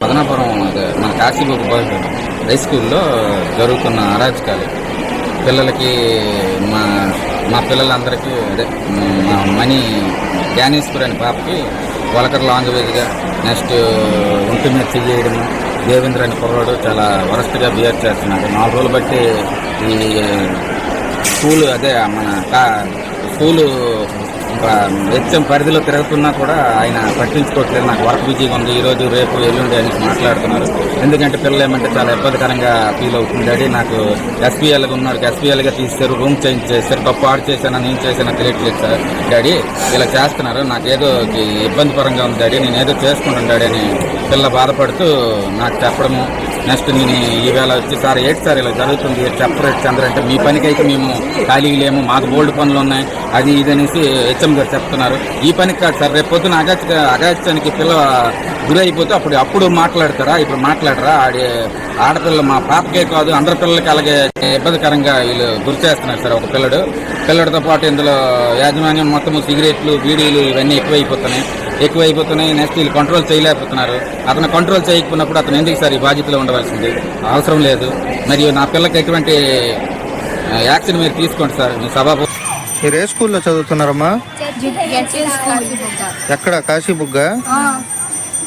పదనాపురం మన కాశీబుక్ boys high స్కూల్లో జరుగుతున్న అరాచకాలు. పిల్లలకి మా మా పిల్లలందరికీ అదే మా మనీ జ్ఞానేశ్వరి అనే పాపకి వలకర్ లాంగ్వేజ్గా నెక్స్ట్ ఒంటి మీద దేవేంద్ర అనే కుర్రాడు చాలా వరస్ట్గా బిహేవ్ చేస్తున్నాడు. నాలుగు రోజులు బట్టి ఈ స్కూల్ అదే మన కా- స్కూలు ఇంకా పరిధిలో తిరుగుతున్నా కూడా ఆయన పట్టించుకోవట్లేదు. నాకు వర్క్ బిజీగా ఉంది. ఈరోజు రేపు ఎల్లుండి అని మాట్లాడుతున్నారు. ఎందుకంటే పిల్లలు ఏమంటే చాలా ఇబ్బందికరంగా ఫీల్ అవుతుంది. డాడీ నాకు ఎస్పీఎల్గా ఉన్నారు ఎస్పీఎల్గా తీస్తారు రూమ్ చేంజ్ చేస్తారు తప్పు ఆడు చేశాను నేను చేశాను తెలియట్లేదు సార్. డాడీ ఇలా చేస్తున్నారు. నాకేదో ఇబ్బంది పరంగా ఉంది. డాడీ నేను ఏదో చేసుకుంటాను. డాడీ అని పిల్ల బాధపడుతూ నాకు చెప్పడము నెక్స్ట్ నేను ఈవేళ వచ్చి సార్ ఏంటి సార్ ఇలా జరుగుతుంది? చెప్పరు చంద్ర అంటే మీ పనికైతే మేము ఖాళీ లేము మాకు బోల్డ్ పనులు ఉన్నాయి. అది ఇది అనేసి హెచ్ఎం గారు చెప్తున్నారు. ఈ పనికి కాదు సార్ రేపు పొద్దున అగాచ అగాచానికి పిల్ల గురి అయిపోతే అప్పుడు అప్పుడు మాట్లాడతారా? ఇప్పుడు మాట్లాడరా? ఆడి ఆడపిల్ల మా పాపకే కాదు అందరి పిల్లలకి అలాగే ఇబ్బందికరంగా వీళ్ళు గురి చేస్తున్నారు సార్. ఒక పిల్లడు. పిల్లడితో పాటు ఇందులో యాజమాన్యం మొత్తం సిగరెట్లు బీడీలు ఇవన్నీ ఎక్కువైపోతున్నాయి. ఎక్కువైపోతున్నాయి. నెక్స్ట్ వీళ్ళు కంట్రోల్ చేయలేకపోతున్నారు. అతను కంట్రోల్ చేయకపోయినప్పుడు అతను ఎందుకు సార్ ఈ బాధ్యతలో ఉండవలసింది? అవసరం లేదు. మరియు నా పిల్లకి ఎటువంటి యాక్షన్ మీరు తీసుకోండి సార్. మీ సభాపతి మీరు ఏ స్కూల్లో చదువుతున్నారమ్మా? ఎక్కడ? కాశీబుగ్గ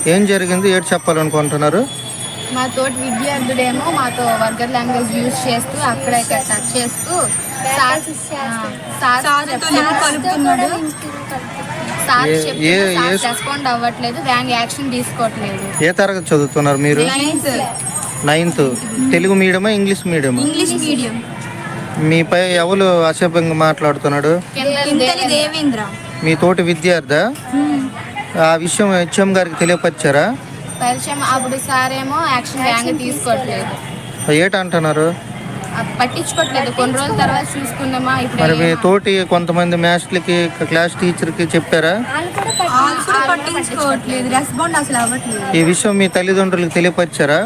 ఏం జరిగింది? ఏడు చెప్పాలనుకుంటున్నారు? మా తోటి విద్యార్థుడేమో మాతో వర్గర్ లాంగ్వేజ్ యూజ్ చేస్తూ అక్కడ ఇక్కడ టచ్ చేస్తూ రెస్పాండ్ అవ్వట్లేదు. దాని యాక్షన్ తీసుకోవట్లేదు. ఏ తరగతి చదువుతున్నారు మీరు? నైన్త్. తెలుగు మీడియమా ఇంగ్లీష్ మీడియమా? English medium. మీపై ఎవరు అసభ్యంగా మాట్లాడుతున్నాడు? మీ తోటి విద్యార్థి? ఆ విషయం హెచ్ఎం గారికి తెలియపరిచారా? పరిచయం అప్పుడు సార్ ఏమో యాక్షన్ వ్యాంగ్ తీసుకోవట్లేదు. ఏటంటున్నారు? పట్టించుకోవట్లేదు. కొన్ని రోజుల తర్వాత చూసుకుందామా మరి మీ ఇప్పుడు తోటి కొంతమంది మ్యాథ్స్లకి క్లాస్ టీచర్కి చెప్పారా? పట్టించుకోవట్లేదు. రెస్పాండ్ అసలు అవ్వట్లేదు. ఈ విషయం మీ తల్లిదండ్రులకు తెలియపరిచారా?